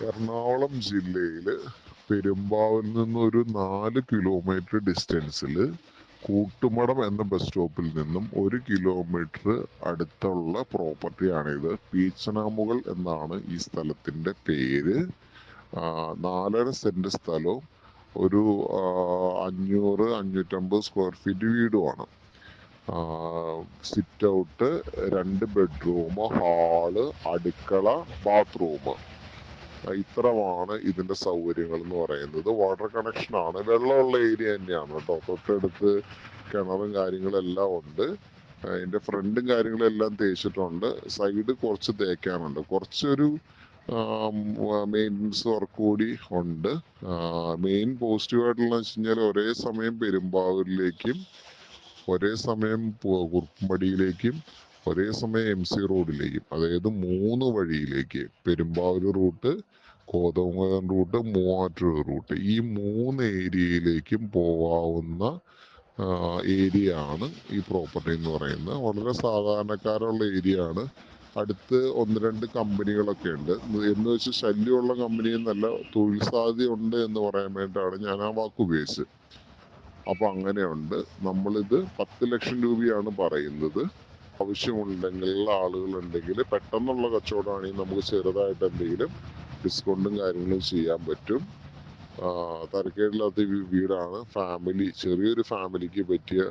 എറണാകുളം ജില്ലയിൽ പെരുമ്പാവിൽ നിന്ന് ഒരു നാല് കിലോമീറ്റർ ഡിസ്റ്റൻസിൽ കൂട്ടുമടം എന്ന ബസ് സ്റ്റോപ്പിൽ നിന്നും ഒരു കിലോമീറ്റർ അടുത്തുള്ള പ്രോപ്പർട്ടിയാണിത് പീച്ചനാമുകൾ എന്നാണ് ഈ സ്ഥലത്തിന്റെ പേര്. നാലര സെന്റ് സ്ഥലവും ഒരു അഞ്ഞൂറ് അഞ്ഞൂറ്റമ്പത് സ്ക്വയർ ഫീറ്റ് വീടുമാണ്. സിറ്റ് ഔട്ട് രണ്ട് ബെഡ്റൂം ഹാൾ അടുക്കള ബാത്റൂം ഇത്രമാണ് ഇതിന്റെ സൗകര്യങ്ങൾ എന്ന് പറയുന്നത്. വാട്ടർ കണക്ഷൻ ആണ്. വെള്ളമുള്ള ഏരിയ തന്നെയാണ് കേട്ടോ. തൊട്ടടുത്ത് കിണറും കാര്യങ്ങളും എല്ലാം ഉണ്ട്. അതിന്റെ ഫ്രണ്ടും കാര്യങ്ങളും എല്ലാം തേച്ചിട്ടുണ്ട്. സൈഡ് കുറച്ച് തേക്കാനുണ്ട്. കുറച്ചൊരു മെയിന്റനൻസ് വർക്ക് കൂടി ഉണ്ട്. മെയിൻ പോസിറ്റീവ് ആയിട്ടുള്ള വെച്ച് കഴിഞ്ഞാൽ ഒരേ സമയം പെരുമ്പാവൂരിലേക്കും ഒരേ സമയം പു- കുറുപ്പമ്പടിയിലേക്കും ഒരേ സമയം എം സി റോഡിലേക്കും അതായത് മൂന്ന് വഴിയിലേക്ക് Perumbavoor route Kothamangalam route Muvattupuzha route ഈ മൂന്ന് ഏരിയയിലേക്കും പോവാവുന്ന ഏരിയ ആണ് ഈ പ്രോപ്പർട്ടി എന്ന് പറയുന്നത്. വളരെ സാധാരണക്കാരുള്ള ഏരിയ ആണ് അടുത്ത് ഒന്ന് രണ്ട് കമ്പനികളൊക്കെ ഉണ്ട്. എന്ന് വെച്ച് ശല്യമുള്ള കമ്പനി എന്നല്ല തൊഴിൽ സാധ്യത ഉണ്ട് എന്ന് പറയാൻ വേണ്ടിയിട്ടാണ് ഞാൻ ആ വാക്ക് ഉപയോഗിച്ചത്. അപ്പൊ അങ്ങനെയുണ്ട്. നമ്മളിത് പത്ത് ലക്ഷം രൂപയാണ് പറയുന്നത്. ആവശ്യമുണ്ടെങ്കിൽ ആളുകളുണ്ടെങ്കിൽ പെട്ടെന്നുള്ള കച്ചവടമാണെങ്കിൽ നമുക്ക് ചെറുതായിട്ട് എന്തെങ്കിലും ഡിസ്കൗണ്ടും കാര്യങ്ങളും ചെയ്യാൻ പറ്റും. തരക്കേടില്ലാത്ത വീടാണ്. ഫാമിലി ചെറിയൊരു ഫാമിലിക്ക് പറ്റിയ